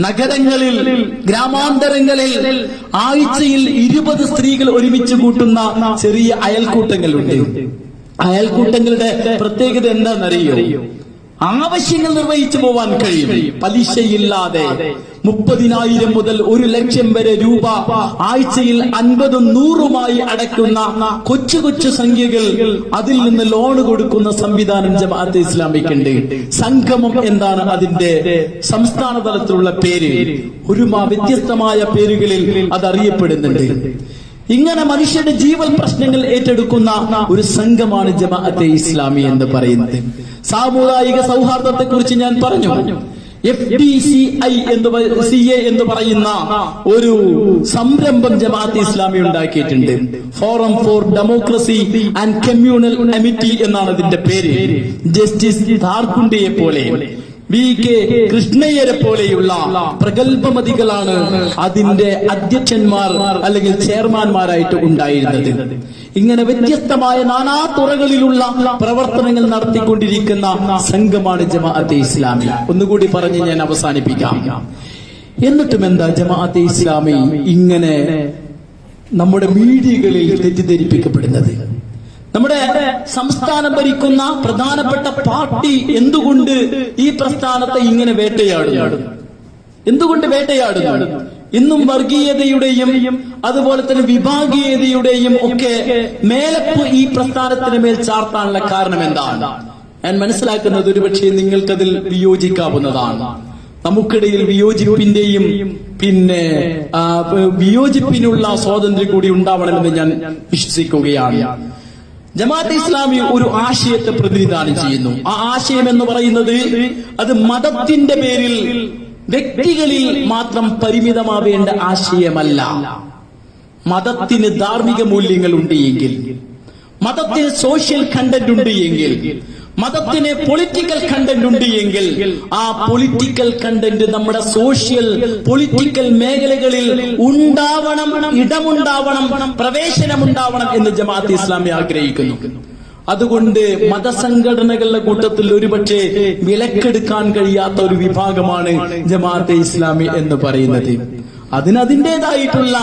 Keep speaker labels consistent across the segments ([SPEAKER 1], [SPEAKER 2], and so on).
[SPEAKER 1] നഗരങ്ങളിൽ ഗ്രാമാന്തരങ്ങളിൽ ആഴ്ചയിൽ ഇരുപത് സ്ത്രീകൾ ഒരുമിച്ച് കൂട്ടുന്ന ചെറിയ അയൽക്കൂട്ടങ്ങളുണ്ട്. അയൽക്കൂട്ടങ്ങളുടെ പ്രത്യേകത എന്താണെന്നറിയോ? ആവശ്യങ്ങൾ നിർവഹിച്ചു പോവാൻ കഴിയും. പലിശയില്ലാതെ മുപ്പതിനായിരം മുതൽ ഒരു ലക്ഷം വരെ രൂപ ആഴ്ചയിൽ അൻപതും നൂറുമായി അടയ്ക്കുന്ന കൊച്ചു കൊച്ചു സംഖ്യകൾ അതിൽ നിന്ന് ലോൺ കൊടുക്കുന്ന സംവിധാനം ജമാഅത്തെ ഇസ്ലാമിക്കുണ്ട്. സംഗമം എന്താണ് അതിന്റെ സംസ്ഥാന തലത്തിലുള്ള പേര്? ഒരു വ്യത്യസ്തമായ പേരുകളിൽ അത് അറിയപ്പെടുന്നുണ്ട് ഇങ്ങനെ മനുഷ്യന്റെ ജീവൻ പ്രശ്നങ്ങൾ ഏറ്റെടുക്കുന്ന ഒരു സംഘമാണ് ജമാഅത്തെ ഇസ്ലാമി എന്ന് പറയുന്നത്. സാമുദായിക സൗഹാർദ്ദത്തെ കുറിച്ച് ഞാൻ പറഞ്ഞു. എഫ് ടി സി ഐ എന്ന് സി എ എന്ന് പറയുന്ന ഒരു സംരംഭം ജമാഅത്ത് ഇസ്ലാമി ഉണ്ടാക്കിയിട്ടുണ്ട്. Forum for democracy and communal committee എന്നാണ് ഇതിന്റെ പേര്. ജസ്റ്റിസ് ധാർകുണ്ടിയെ പോലെ. വി കെ കൃഷ്ണയ്യരെ പോലെയുള്ള പ്രഗത്ഭമതികളാണ് അതിന്റെ അധ്യക്ഷന്മാർ അല്ലെങ്കിൽ ചെയർമാൻമാരായിട്ട് ഉണ്ടായിരുന്നത്. ഇങ്ങനെ വ്യത്യസ്തമായ നാനാ തുറകളിലുള്ള പ്രവർത്തനങ്ങൾ നടത്തിക്കൊണ്ടിരിക്കുന്ന സംഘമാണ് ജമാഅത്തെ ഇസ്ലാമി. ഒന്നുകൂടി പറഞ്ഞ് ഞാൻ അവസാനിപ്പിക്കാം. എന്നിട്ടും എന്താ ജമാഅത്തെ ഇസ്ലാമി ഇങ്ങനെ നമ്മുടെ മീഡിയകളിൽ തെറ്റിദ്ധരിപ്പിക്കപ്പെടുന്നത്? നമ്മുടെ സംസ്ഥാനം ഭരിക്കുന്ന പ്രധാനപ്പെട്ട പാർട്ടി എന്തുകൊണ്ട് ഈ പ്രസ്ഥാനത്തെ ഇങ്ങനെ വേട്ടയാടുന്നു? എന്തുകൊണ്ട് വേട്ടയാടുന്നു? ഇന്നും വർഗീയതയുടെയും അതുപോലെ തന്നെ വിഭാഗീയതയുടെയും ഒക്കെ മേലപ്പ് ഈ പ്രസ്ഥാനത്തിന് മേൽ ചാർത്താനുള്ള കാരണം എന്താണ്? ഞാൻ മനസ്സിലാക്കുന്നത് ഒരുപക്ഷെ നിങ്ങൾക്കതിൽ വിയോജിക്കാവുന്നതാണ്. നമുക്കിടയിൽ വിയോജിപ്പിന്റെയും പിന്നെ വിയോജിപ്പിനുള്ള സ്വാതന്ത്ര്യം കൂടി ഉണ്ടാവണമെന്ന് ഞാൻ വിശ്വസിക്കുകയാണ്. ജമാഅത്ത് ഇസ്ലാമി ഒരു ആശയത്തെ പ്രതിനിധാനം ചെയ്യുന്നു. ആ ആശയം എന്ന് പറയുന്നത് അത് മതത്തിന്റെ പേരിൽ വ്യക്തികളിൽ മാത്രം പരിമിതമാവേണ്ട ആശയമല്ല. മതത്തിന് ധാർമ്മിക മൂല്യങ്ങൾ ഉണ്ട് എങ്കിൽ മതത്തിന് സോഷ്യൽ കണ്ടന്റ് ഉണ്ട് എങ്കിൽ മതത്തിന് പൊളിറ്റിക്കൽ കണ്ടന്റ് ഉണ്ട് എങ്കിൽ ആ പൊളിറ്റിക്കൽ കണ്ടന്റ് നമ്മുടെ സോഷ്യൽ പൊളിറ്റിക്കൽ മേഖലകളിൽ ഉണ്ടാവണം ഇടമുണ്ടാവണം പ്രവേശനമുണ്ടാവണം എന്ന് ജമാഅത്ത് ഇസ്ലാമി ആഗ്രഹിക്കുന്നു. അതുകൊണ്ട് മതസംഘടനകളുടെ കൂട്ടത്തിൽ ഒരുപക്ഷെ വിലക്കെടുക്കാൻ കഴിയാത്ത ഒരു വിഭാഗമാണ് ജമാഅത്തെ ഇസ്ലാമി എന്ന് പറയുന്നത്. അതിനതിന്റെതായിട്ടുള്ള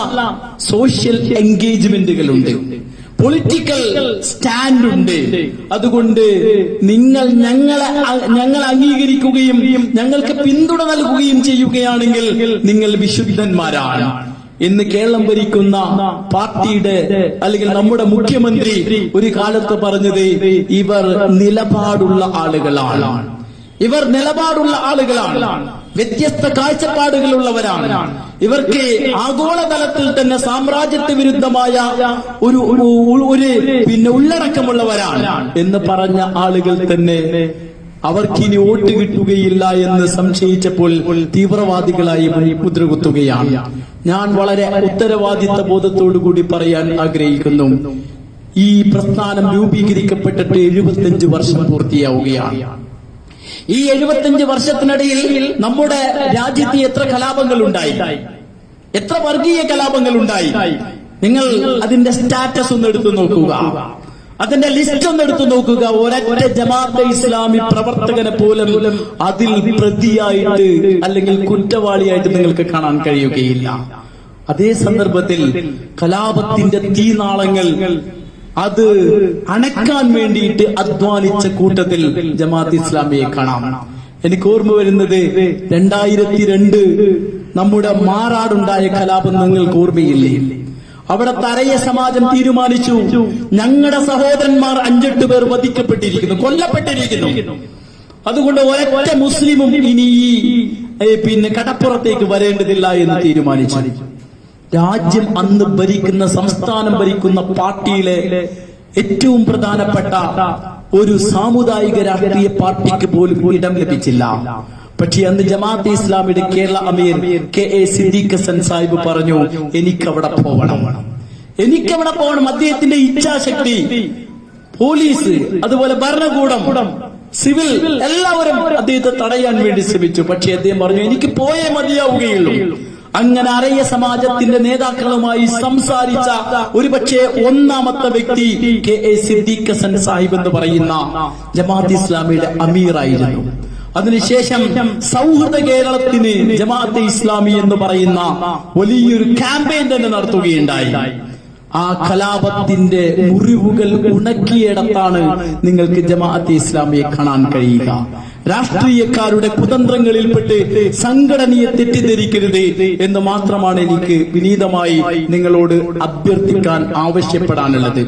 [SPEAKER 1] സോഷ്യൽ എൻഗേജ്മെന്റുകളുണ്ട് പൊളിറ്റിക്കൽ സ്റ്റാൻഡ് ഉണ്ട്. അതുകൊണ്ട് നിങ്ങൾ ഞങ്ങളെ ഞങ്ങൾ അംഗീകരിക്കുകയും ഞങ്ങൾക്ക് പിന്തുണ നൽകുകയും ചെയ്യുകയാണെങ്കിൽ നിങ്ങൾ വിശുദ്ധന്മാരാണ്. ഇന്ന് കേരളം ഭരിക്കുന്ന പാർട്ടിയുടെ അല്ലെങ്കിൽ നമ്മുടെ മുഖ്യമന്ത്രി ഒരു കാലത്ത് പറഞ്ഞത് ഇവർ നിലപാടുള്ള ആളുകളാണ്. ഇവർ നിലപാടുള്ള ആളുകളാണ്. വ്യത്യസ്ത കാഴ്ചപ്പാടുകളുള്ളവരാണ്. ഇവർക്ക് ആഗോളതലത്തിൽ തന്നെ സാമ്രാജ്യത്വ വിരുദ്ധമായ ഒരു ഒരു ഒരു പിന്നെ ഉള്ളടക്കമുള്ളവരാണ് എന്ന് പറഞ്ഞ ആളുകൾ തന്നെ അവർക്കിനി വോട്ട് കിട്ടുകയില്ല എന്ന് സംശയിച്ചപ്പോൾ തീവ്രവാദികളായി മുദ്രകുത്തുകയാണ് ഞാൻ വളരെ ഉത്തരവാദിത്ത ബോധത്തോടു കൂടി പറയാൻ ആഗ്രഹിക്കുന്നു. ഈ പ്രസ്ഥാനം രൂപീകരിക്കപ്പെട്ടിട്ട് എഴുപത്തിയഞ്ച് വർഷം പൂർത്തിയാവുകയാണ്. ഈ എഴുപത്തിയഞ്ച് വർഷത്തിനിടയിൽ നമ്മുടെ രാജ്യത്ത് എത്ര കലാപങ്ങൾ ഉണ്ടായി എത്ര വർഗീയ കലാപങ്ങൾ ഉണ്ടായി നിങ്ങൾ അതിന്റെ സ്റ്റാറ്റസ് ഒന്ന് എടുത്തു നോക്കുക. അതിന്റെ ലിസ്റ്റ് ഒന്ന് എടുത്തു നോക്കുക. ഒരൊറ്റ ജമാഅത്തെ ഇസ്ലാമി പ്രവർത്തകനെ പോലെ അതിൽ പ്രതിയായിട്ട് അല്ലെങ്കിൽ കുറ്റവാളിയായിട്ട് നിങ്ങൾക്ക് കാണാൻ കഴിയുകയില്ല. അതേ സന്ദർഭത്തിൽ കലാപത്തിന്റെ തീനാളങ്ങൾ അത് അണക്കാൻ വേണ്ടിയിട്ട് അധ്വാനിച്ച കൂട്ടത്തിൽ ജമാഅത്ത് ഇസ്ലാമിയെ കാണാം. എനിക്ക് ഓർമ്മ വരുന്നത് രണ്ടായിരത്തി രണ്ട് നമ്മുടെ മാറാടുണ്ടായ കലാപം നിങ്ങൾക്ക് ഓർമ്മയില്ലേ? അവിടെ തരയ സമാജം തീരുമാനിച്ചു. ഞങ്ങളുടെ സഹോദരന്മാർ അഞ്ചെട്ട് പേർ വധിക്കപ്പെട്ടിരിക്കുന്നു കൊല്ലപ്പെട്ടിരിക്കുന്നു. അതുകൊണ്ട് ഒരൊറ്റ മുസ്ലിമും ഇനി ഈ പിന്നെ കടപ്പുറത്തേക്ക് വരേണ്ടതില്ല എന്ന് തീരുമാനിച്ചു. രാജ്യം അന്ന് ഭരിക്കുന്ന സംസ്ഥാനം ഭരിക്കുന്ന പാർട്ടിയിലെ ഏറ്റവും പ്രധാനപ്പെട്ട ഒരു സാമുദായിക രാഷ്ട്രീയ പാർട്ടിക്ക് പോലും ഇടം ലഭിച്ചില്ല. പക്ഷേ അന്ന് ജമാഅത്തെ ഇസ്ലാമിയുടെ കേരള അമീർ കെ എ സിദ്ദീഖ് ഹസൻ സാഹിബ് പറഞ്ഞു എനിക്കവിടെ പോകണം എനിക്കവിടെ പോകണം അദ്ദേഹത്തിന്റെ ഇച്ഛാശക്തി പോലീസ് അതുപോലെ ഭരണകൂടം സിവിൽ എല്ലാവരും അദ്ദേഹത്തെ തടയാൻ വേണ്ടി ശ്രമിച്ചു. പക്ഷേ അദ്ദേഹം പറഞ്ഞു എനിക്ക് പോയേ മതിയാവുകയുള്ളൂ. അങ്ങനെ അറിയ സമാജത്തിന്റെ നേതാക്കളുമായി സംസാരിച്ച ഒരുപക്ഷെ ഒന്നാമത്തെ വ്യക്തി കെ എ സിദ്ദീഖ് ഹസൻ സാഹിബ് എന്ന് പറയുന്ന ജമാഅത്ത് ഇസ്ലാമിയുടെ അമീറായിരുന്നു. അതിനുശേഷം സൗഹൃദ കേരളത്തിന് ജമാഅത്തെ ഇസ്ലാമി എന്ന് പറയുന്ന വലിയൊരു ക്യാമ്പയിൻ തന്നെ നടത്തുകയുണ്ടായി. ആ കലാപത്തിന്റെ മുറിവുകൾ ഉണക്കിയിടത്താണ് നിങ്ങൾക്ക് ജമാഅത്തെ ഇസ്ലാമിയെ കാണാൻ കഴിയുക. രാഷ്ട്രീയക്കാരുടെ കുതന്ത്രങ്ങളിൽപ്പെട്ട് സംഘടനയെ തെറ്റിദ്ധരിക്കരുത് എന്ന് മാത്രമാണ് എനിക്ക് വിനീതമായി നിങ്ങളോട് അഭ്യർത്ഥിക്കാൻ ആവശ്യപ്പെടാനുള്ളത്.